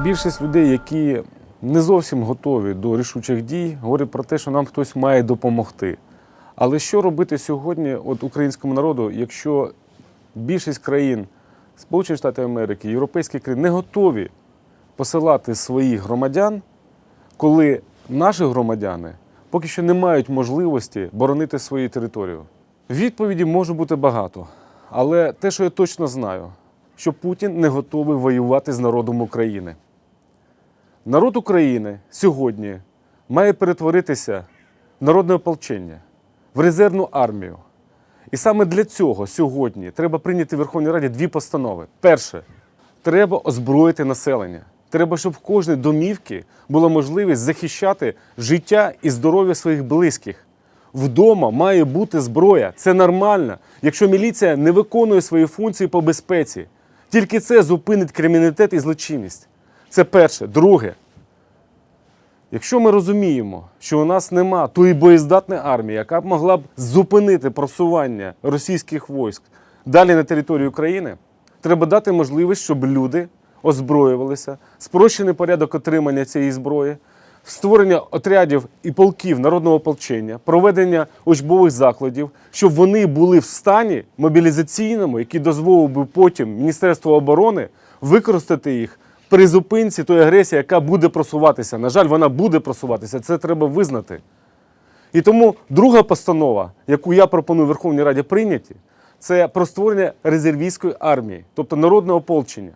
Більшість людей, які не зовсім готові до рішучих дій, говорять про те, що нам хтось має допомогти. Але що робити сьогодні от українському народу, якщо більшість країн Сполучених Штатів Америки, європейські країни не готові посилати своїх громадян, коли наші громадяни поки що не мають можливості боронити свою територію? Відповіді може бути багато, але те, що я точно знаю, що Путін не готовий воювати з народом України. Народ України сьогодні має перетворитися в народне ополчення, в резервну армію. І саме для цього сьогодні треба прийняти в Верховній Раді дві постанови. Перше, треба озброїти населення. Треба, щоб в кожній домівці була можливість захищати життя і здоров'я своїх близьких. Вдома має бути зброя. Це нормально, якщо міліція не виконує свої функції по безпеці. Тільки це зупинить криміналітет і злочинність. Це перше. Друге, якщо ми розуміємо, що у нас нема тої боєздатної армії, яка б могла б зупинити просування російських військ далі на територію України, треба дати можливість, щоб люди озброювалися, спрощений порядок отримання цієї зброї, створення отрядів і полків народного ополчення, проведення учбових закладів, щоб вони були в стані мобілізаційному, який дозволив би потім Міністерству оборони використати їх при зупинці тої агресії, яка буде просуватися. На жаль, вона буде просуватися. Це треба визнати. І тому друга постанова, яку я пропоную Верховній Раді прийняти, це про створення резервістської армії, тобто народного ополчення.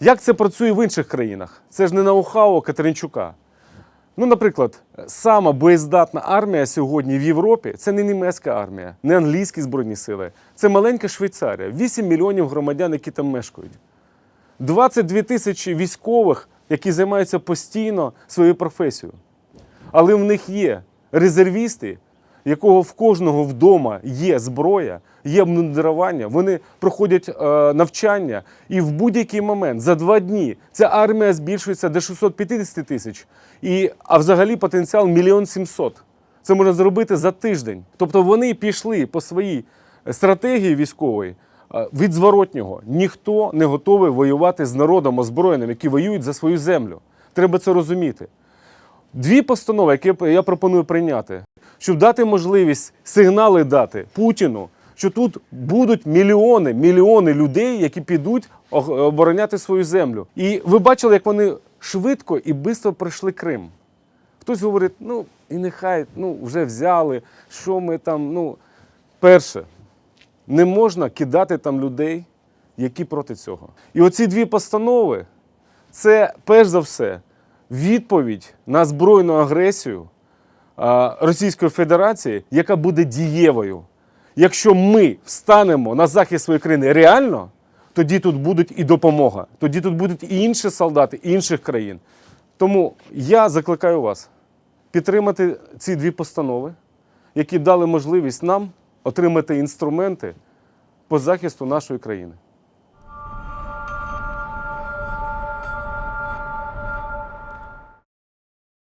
Як це працює в інших країнах? Це ж не ноу-хау Катеринчука. Ну, наприклад, сама боєздатна армія сьогодні в Європі це не німецька армія, не англійські збройні сили. Це маленька Швейцарія, 8 мільйонів громадян, які там мешкають. 22 тисячі військових, які займаються постійно своєю професією. Але в них є резервісти, якого в кожного вдома є зброя, є обмундирування, вони проходять е, навчання, і в будь-який момент за два дні ця армія збільшується до 650 тисяч, і, а взагалі потенціал мільйон сімсот. Це можна зробити за тиждень. Тобто вони пішли по своїй стратегії військової е, від зворотнього. Ніхто не готовий воювати з народом озброєним, які воюють за свою землю. Треба це розуміти. Дві постанови, які я пропоную прийняти, щоб дати можливість сигнали дати Путіну, що тут будуть мільйони, мільйони людей, які підуть обороняти свою землю. І ви бачили, як вони швидко і швидко пройшли Крим. Хтось говорить, ну і нехай ну, вже взяли, що ми там. Ну, перше, не можна кидати там людей, які проти цього. І оці дві постанови це перш за все відповідь на збройну агресію Російської Федерації, яка буде дієвою. Якщо ми встанемо на захист своєї країни реально, тоді тут будуть і допомога, тоді тут будуть і інші солдати інших країн. Тому я закликаю вас підтримати ці дві постанови, які дали можливість нам отримати інструменти по захисту нашої країни.